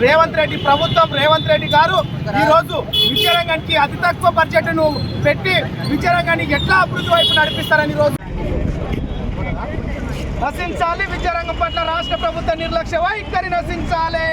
రేవంత్ రెడ్డి ప్రభుత్వం రేవంత్ రెడ్డి గారు ఈరోజు రోజు విద్యారంగానికి అతి తక్కువ బడ్జెట్ను పెట్టి విద్యారంగాన్ని ఎట్లా అభివృద్ధి వైపు నడిపిస్తారని రోజు నశించాలి విద్యారంగం పట్ల రాష్ట్ర ప్రభుత్వ నిర్లక్ష్య వైఖరి నశించాలి.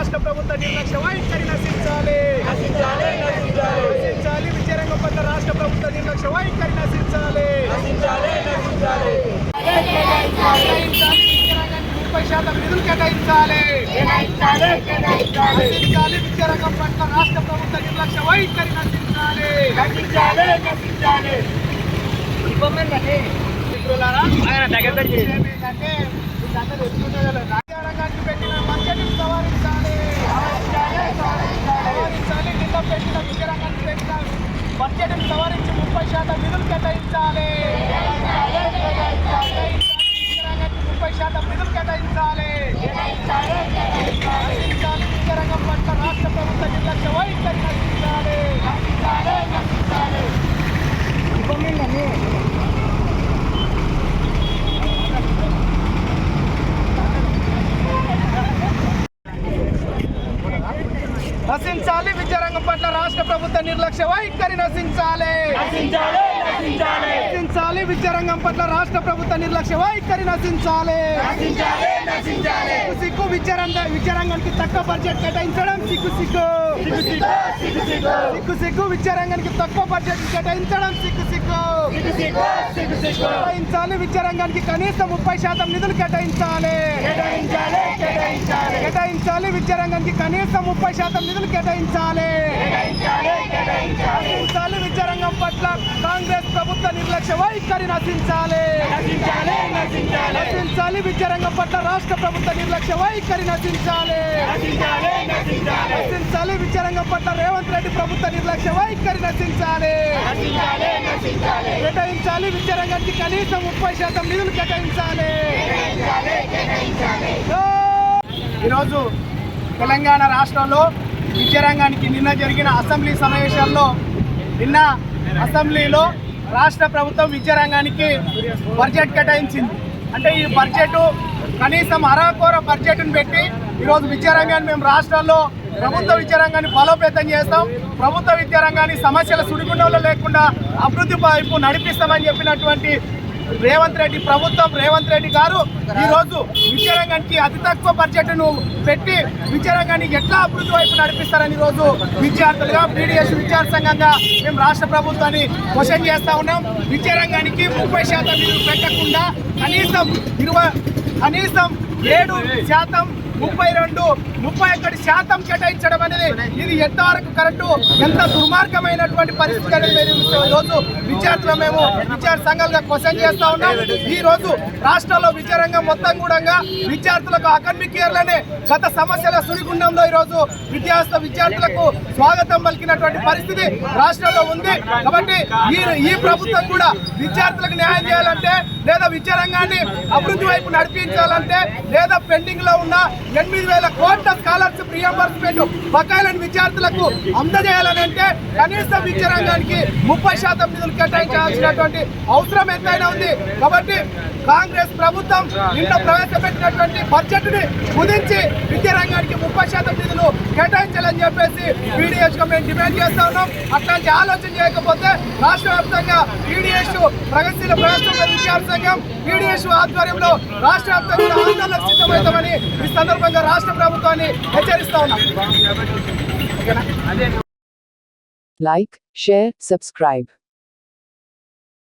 రాష్ట్ర ప్రభుత్వ నిర్లక్ష్య వైఖరి నశించాలి. నశించాలి విద్యారంగం పట్ల రాష్ట్ర ప్రభుత్వ నిర్లక్ష్య వైఖరి నశించాలి. ముప్పై శాతం నిధులు కేటాయించాలి. నశించాలి విద్యారంగం పట్ల రాష్ట్ర ప్రభుత్వ నిర్లక్ష్య వైఖరి నశించాలి. మిత్రులారా, విషయం ఏంటంటే, వీళ్ళందరూ పెట్టిన మధ్యని సవరించాలి. సవరించాలి. నిన్న పెట్టిన విద్యారంగానికి పెట్టిన మధ్యని సవరించి ముప్పై శాతం నిధులు కేటాయించాలి. విద్యారంగానికి ముప్పై శాతం నిధులు కేటాయించాలి నశించాలి. విద్యారంగం పట్ల రాష్ట్ర ప్రభుత్వ నిర్లక్ష్య వైఖరి నశించాలి నశించాలి విద్యారంగం పట్ల రాష్ట్ర ప్రభుత్వ నిర్లక్ష్య వైఖరి నశించాలి. నశించాలి విద్యారంగం పట్ల రాష్ట్ర ప్రభుత్వ నిర్లక్ష్య వైఖరి నశించాలి. సిగ్గు విద్యారంగ విద్యారంగానికి తక్కువ బడ్జెట్ కేటాయించడం సిగ్గు సిగ్గు సిగ్గు సిగ్గు విద్యారంగానికి తక్కువ బడ్జెట్ కేటాయించడం సిగ్గు సిగ్గు కేటాయించాలి విద్యారంగానికి కనీసం ముప్పై శాతం నిధులు కేటాయించాలి. కేటాయించాలి విద్యారంగానికి కనీసం ముప్పై శాతం నిధులు కేటాయించాలి. నశించాలి విద్యారంగం పట్ల కాంగ్రెస్ ప్రభుత్వ నిర్లక్ష్య వైఖరి నశించాలి. నశించాలి విద్యారంగం పట్ల రాష్ట్ర ప్రభుత్వ నిర్లక్ష్య వైఖరి నశించాలి. నశించాలి విద్యారంగం పట్ల రేవంత్ రెడ్డి ప్రభుత్వ నిర్లక్ష్య వైఖరి నశించాలి. కేటాయించాలి విద్యారంగానికి కనీసం ముప్పై శాతం నిధులు కేటాయించాలి. ఈరోజు తెలంగాణ రాష్ట్రంలో విద్యారంగానికి నిన్న జరిగిన అసెంబ్లీ సమావేశాల్లో నిన్న అసెంబ్లీలో రాష్ట్ర ప్రభుత్వం విద్యారంగానికి బడ్జెట్ కేటాయించింది. అంటే ఈ బడ్జెట్ కనీసం అరకోర బడ్జెట్ను పెట్టి ఈరోజు విద్యారంగాన్ని మేము రాష్ట్రాల్లో ప్రభుత్వ విద్యారంగాన్ని బలోపేతం చేస్తాం. ప్రభుత్వ విద్యారంగాన్ని సమస్యల సుడిగుండంలో లేకుండా అభివృద్ధి వైపు నడిపిస్తామని చెప్పినటువంటి రేవంత్ రెడ్డి ప్రభుత్వం రేవంత్ రెడ్డి గారు ఈరోజు విద్యారంగానికి అతి తక్కువ బడ్జెట్ను పెట్టి విద్యారంగాన్ని ఎట్లా అభివృద్ధి వైపు నడిపిస్తారని ఈ రోజు విద్యార్థులుగా పీడిఎస్ విద్యార్థి సంఘంగా మేము రాష్ట్ర ప్రభుత్వాన్ని క్వశ్చన్ చేస్తా ఉన్నాం. విద్యారంగానికి ముప్పై శాతం నిధులు పెట్టకుండా కనీసం ఇరవై కనీసం ఏడు శాతం ముప్పై రెండు ముప్పై ఒకటి శాతం కేటాయించడం అనేది ఇది ఎంతవరకు కరెక్టు. ఎంత దుర్మార్గమైనటువంటి పరిస్థితి అనేది రోజు విద్యార్థులు మేము విద్యార్థి సంఘాలుగా క్వశ్చన్ చేస్తా ఉన్నాం. ఈ రోజు రాష్ట్రంలో విద్యారంగం మొత్తం కూడా విద్యార్థులకు అకాడమిక్ ఇయర్లోనే గత సమస్యల సుడిగుండంలో ఈ రోజు విద్యార్థి విద్యార్థులకు స్వాగతం పలికినటువంటి పరిస్థితి రాష్ట్రంలో ఉంది. కాబట్టి ఈ ఈ ప్రభుత్వం కూడా విద్యార్థులకు న్యాయం చేయాలంటే లేదా విద్యారంగాన్ని అభివృద్ధి వైపు నడిపించాలంటే లేదా పెండింగ్లో ఉన్న ఎనిమిది వేల కోట్ల స్కాలర్షిప్ రియంబర్స్మెంట్ బకాయిలను విద్యార్థులకు అందజేయాలని అంటే కనీసం విద్యారంగానికి ముప్పై శాతం నిధులు కేటాయించాల్సినటువంటి అవసరం ఎంతైనా ఉంది. కాబట్టి కాంగ్రెస్ ప్రభుత్వం నిన్న ప్రవేశపెట్టినటువంటి బడ్జెట్ని కుదించి విద్యారంగానికి ముప్పై శాతం నిధులు కేటాయించాలని చెప్పేసి పీడిఎస్ మేము డిమాండ్ చేస్తా ఉన్నాం. అట్లాంటి ఆలోచన చేయకపోతే రాష్ట్ర వ్యాప్తంగా పీడిఎస్ ప్రగతిశీల ప్రవేశ విద్యార్థి సంఘం పీడిఎస్ ఆధ్వర్యంలో రాష్ట్ర వ్యాప్తంగా ఆందోళన సిద్ధమవుతామని ఈ సందర్భంగా రాష్ట్ర ప్రభుత్వాన్ని హెచ్చరిస్తా ఉన్నాం ఓకేనా? Like, share, subscribe.